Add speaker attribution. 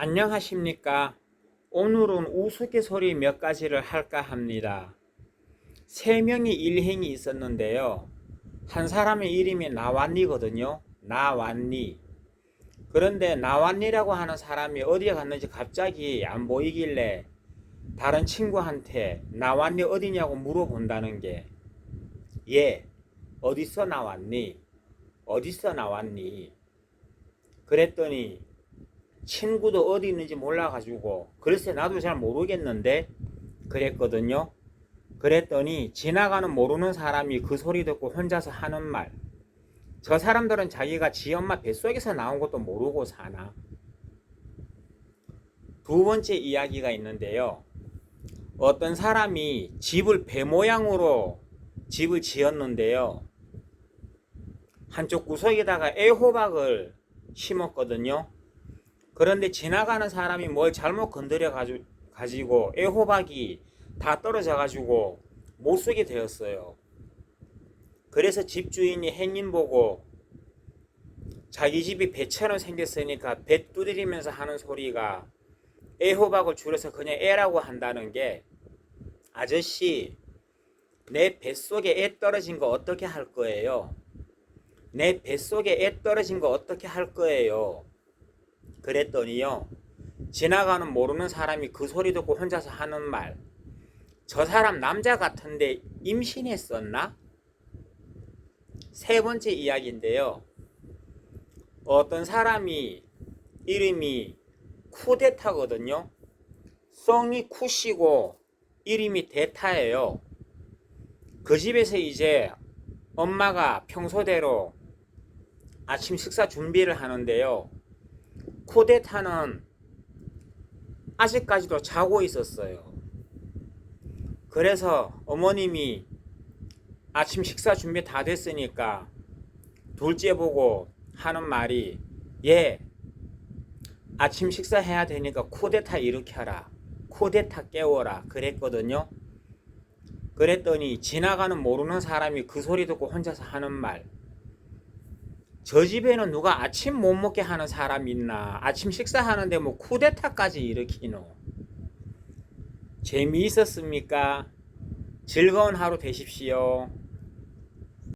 Speaker 1: 안녕하십니까? 오늘은 우스갯소리 몇 가지를 할까 합니다. 세 명의 일행이 있었는데요. 한 사람의 이름이 나완니거든요. 나완니. 그런데 나완니라고 하는 사람이 어디에 갔는지 갑자기 안 보이길래 다른 친구한테 나완니 어디냐고 물어본다는 게 예, 어디서 나왔니? 어디서 나왔니? 그랬더니 친구도 어디 있는지 몰라가지고 글쎄 나도 잘 모르겠는데 그랬거든요. 그랬더니 지나가는 모르는 사람이 그 소리 듣고 혼자서 하는 말. 저 사람들은 자기가 지 엄마 뱃속에서 나온 것도 모르고 사나. 두 번째 이야기가 있는데요. 어떤 사람이 집을 배 모양으로 집을 지었는데요. 한쪽 구석에다가 애호박을 심었거든요. 그런데 지나가는 사람이 뭘 잘못 건드려 가지고 애호박이 다 떨어져 가지고 못 쓰게 되었어요. 그래서 집주인이 행인 보고 자기 집이 배처럼 생겼으니까 배 두드리면서 하는 소리가 애호박을 줄여서 그냥 애라고 한다는 게 아저씨 내 뱃속에 애 떨어진 거 어떻게 할 거예요? 내 뱃속에 애 떨어진 거 어떻게 할 거예요? 그랬더니요. 지나가는 모르는 사람이 그 소리 듣고 혼자서 하는 말. 저 사람 남자 같은데 임신했었나? 세 번째 이야기인데요. 어떤 사람이 이름이 쿠데타거든요. 성이 쿠시고 이름이 데타예요. 그 집에서 이제 엄마가 평소대로 아침 식사 준비를 하는데요. 쿠데타는 아직까지도 자고 있었어요. 그래서 어머님이 아침 식사 준비 다 됐으니까 둘째 보고 하는 말이 예 아침 식사 해야 되니까 쿠데타 일으켜라 쿠데타 깨워라 그랬거든요. 그랬더니 지나가는 모르는 사람이 그 소리 듣고 혼자서 하는 말. 저 집에는 누가 아침 못 먹게 하는 사람 있나? 아침 식사하는데 뭐 쿠데타까지 일으키노? 재미있었습니까? 즐거운 하루 되십시오.